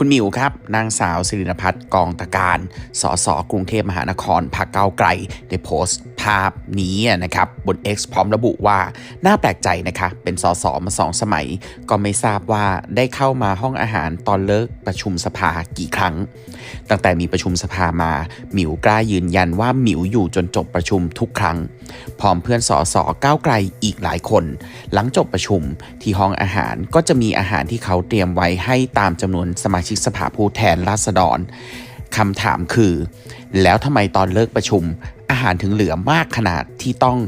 คุณมิวครับ นางสาวสิรินพัฒน์กองตะการ สสกรุงเทพมหานครพรรคก้าไกล ได้โพสต์ ภาพนี้นะครับบน X พร้อมระบุว่า น่าแปลกใจนะคะ เป็นสสมาสองสมัย ก็ไม่ทราบว่าได้เข้ามาห้องอาหารตอนเลิกประชุมสภากี่ครั้ง ตั้งแต่มีประชุมสภามา หมิวกล้ายืนยันว่าหมิวอยู่จนจบประชุมทุกครั้ง พร้อมเพื่อนสสก้าวไกลอีกหลายคน หลังจบประชุมที่ห้องอาหารก็จะมีอาหารที่เขาเตรียมไว้ให้ตามจำนวนสมาชิกสภาผู้แทนราษฎรคำถามคือ แล้วทำไมตอนเลิกประชุม หารถึงเหลือมากขนาดที่ต้อง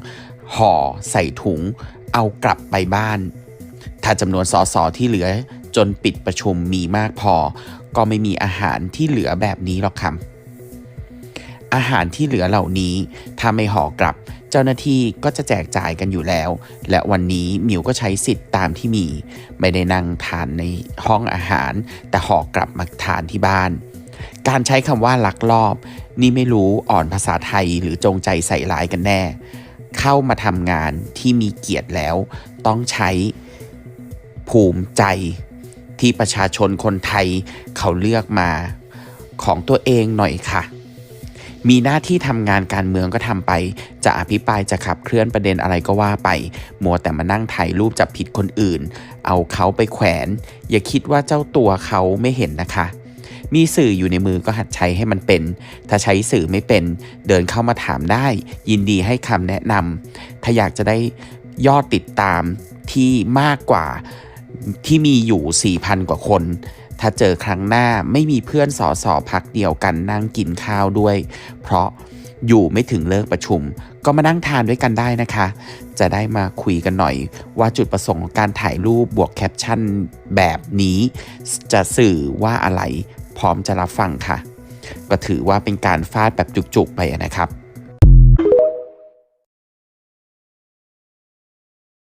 ห่อใส่ถุง เอากลับไปบ้าน ถ้าจำนวนสสที่เหลือจนปิดประชุมมีมากพอ ก็ไม่มีอาหารที่เหลือแบบนี้หรอกครับอาหารที่เหลือเหล่านี้ ถ้าไม่ห่อกลับ เจ้าหน้าที่ก็จะแจกจ่ายกันอยู่แล้ว และวันนี้มิวก็ใช้สิทธิ์ตามที่มี ไม่ได้นั่งทานในห้องอาหาร แต่ห่อกลับมาทานที่บ้าน การใช้คำว่าลักลอบ นี่ไม่รู้อ่อนภาษาไทยหรือจงใจใส่ร้ายกันแน่ เข้ามาทำงานที่มีเกียรติแล้ว ต้องใช้ภูมิใจที่ประชาชนคนไทยเขาเลือกมาของตัวเองหน่อยค่ะ มีหน้าที่ทำงานการเมืองก็ทำไป จะอภิปรายจะขับเคลื่อนประเด็นอะไรก็ว่าไป มัวแต่มานั่งถ่ายรูปจับผิดคนอื่น เอาเขาไปแขวน อย่าคิดว่าเจ้าตัวเขาไม่เห็นนะคะ มีสื่ออยู่ในมือก็หัดใช้ให้มันเป็น ถ้าใช้สื่อไม่เป็น เดินเข้ามาถามได้ ยินดีให้คำแนะนำถ้าอยากจะได้ยอดติดตามที่มากกว่าที่มีอยู่ 4,000 กว่าคน ถ้าเจอครั้งหน้าไม่มีเพื่อนสอสอพักเดียวกันนั่งกินข้าวด้วย เพราะอยู่ไม่ถึงเลิกประชุม ก็มานั่งทานด้วยกันได้นะคะ จะได้มาคุยกันหน่อย ว่าจุดประสงค์ของการถ่ายรูปบวกแคปชั่นแบบนี้ จะสื่อว่าอะไร พร้อมจะรับฟังค่ะ ก็ถือว่าเป็นการฟาดแบบจุกๆไปนะครับ